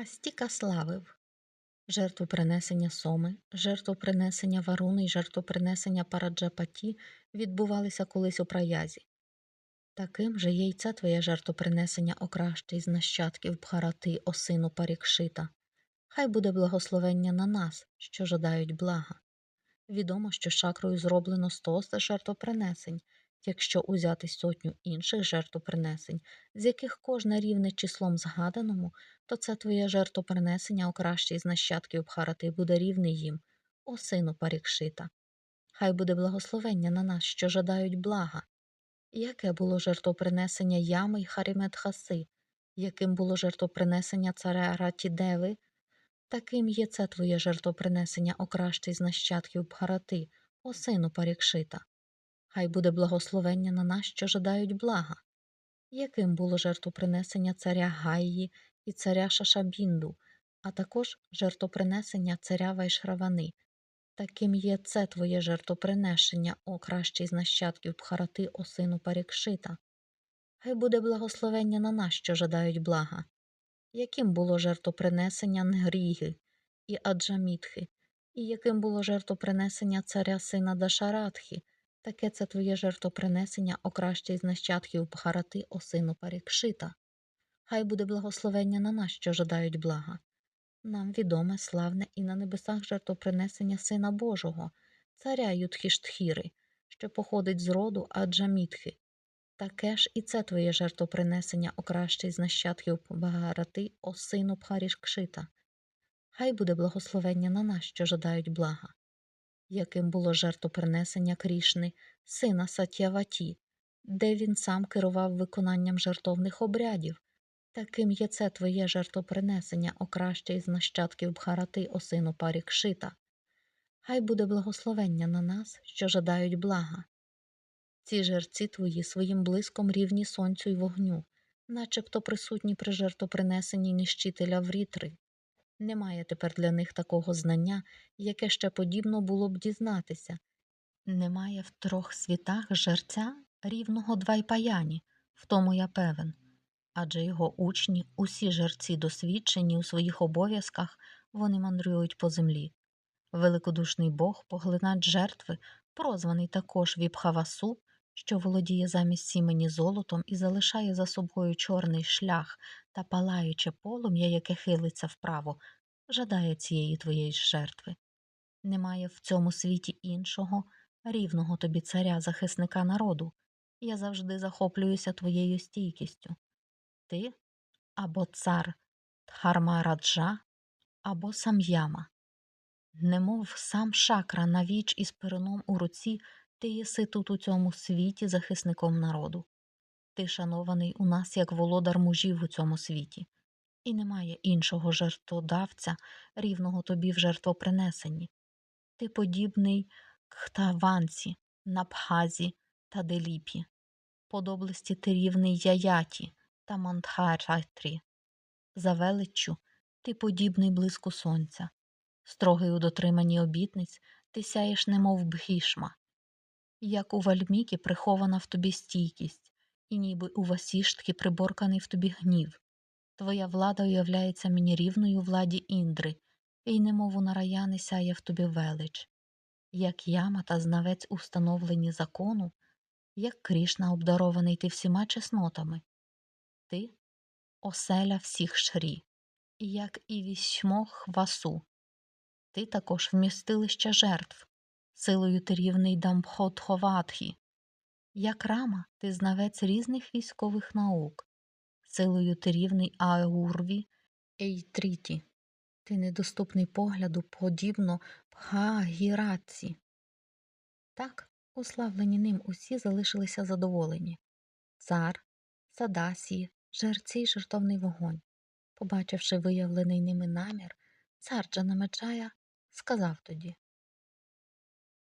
Астіка славив жертвопринесення Соми, жертвопринесення Варуни й жертвопринесення Параджапаті відбувалися колись у праязі. Таким же є й це твоє жертвопринесення окраще з нащадків Бхарати, осину Парікшита. Хай буде благословення на нас, що жадають блага. Відомо, що шакрою зроблено сто жертвопринесень, якщо узяти сотню інших жертвопринесень, з яких кожне рівне числом згаданому, то це твоє жертвопринесення окраще з нащадків Бхарати буде рівне їм, о сину Парікшита. Хай буде благословення на нас, що жадають блага. Яке було жертвопринесення ями й Харімедхаси, яким було жертвопринесення царя Ратідеви, таким є це твоє жертвопринесення окраще з нащадків Бхарати, о сину Парікшита. Хай буде благословення на нас, що жадають блага. Яким було жертвопринесення царя Гаї і царя Шашабінду, а також жертвопринесення царя Вайшравани. Таким є це твоє жертвопринесення, о кращий з нащадків Бхарати, о сину Парікшита. Хай буде благословення на нас, що жадають блага. Яким було жертвопринесення Нгріги і Аджамітхи, і яким було жертвопринесення царя сина Дашаратхи, таке це твоє жертвопринесення, о кращий з нащадків Бхарати, о сину Парікшита. Хай буде благословення на нас, що жадають блага. Нам відоме славне і на небесах жертвопринесення Сина Божого, царя Юдхіштхіри, що походить з роду Аджамітхи. Таке ж і це твоє жертвопринесення окраще з нащадків Багарати, о сину Бхарішкшита. Хай буде благословення на нас, що жадають блага. Яким було жертвопринесення Крішни, сина Сатяваті, де він сам керував виконанням жертовних обрядів, Таким є це твоє жертвопринесення, окраще із нащадків Бхарати, о сину Парікшита. Хай буде благословення на нас, що жадають блага. Ці жерці твої своїм блиском рівні сонцю й вогню, начебто присутні при жертвопринесенні нищителя врітри. Немає тепер для них такого знання, яке ще подібно було б дізнатися. Немає в трьох світах жерця рівного двайпаяні, в тому я певен адже його учні, усі жерці досвідчені у своїх обов'язках, вони мандрують по землі. Великодушний Бог, поглинач жертви, прозваний також Віпхавасу, що володіє замість сімені золотом і залишає за собою чорний шлях та палаюче полум'я, яке хилиться вправо, жадає цієї твоєї жертви. Немає в цьому світі іншого, рівного тобі царя, захисника народу. Я завжди захоплююся твоєю стійкістю ти або цар Дхармараджа, або сам'яма. Немов сам шакра навіч із перуном у руці, ти єси тут у цьому світі захисником народу. Ти шанований у нас як володар мужів у цьому світі, і немає іншого жертводавця, рівного тобі в жертвопринесенні. Ти подібний Кхтаванці, Напхазі та Деліпі, подоблесті ти рівний Яяті, та Мандхаратрі. За величчю ти подібний блиску сонця, строгий у дотриманні обітниць ти сяєш, немов бхішма. Як у вальмікі прихована в тобі стійкість, і ніби у васіштки приборканий в тобі гнів. Твоя влада уявляється мені рівною владі Індри, і немов у нараяни сяє в тобі велич. Як яма та знавець установлені закону, як Крішна обдарований ти всіма чеснотами, ти оселя всіх шрі, як і вісьмо хвасу. Ти також вмістилище жертв, силою ти рівний Дамбхотховатхі. Як рама, ти знавець різних військових наук, силою ти рівний Аурві Ейтріті. Ти недоступний погляду, подібно Пхагіраці. Так, уславлені ним усі залишилися задоволені. Цар, Садасі, жерці й жертовний вогонь. Побачивши виявлений ними намір, цар Джанамеджая сказав тоді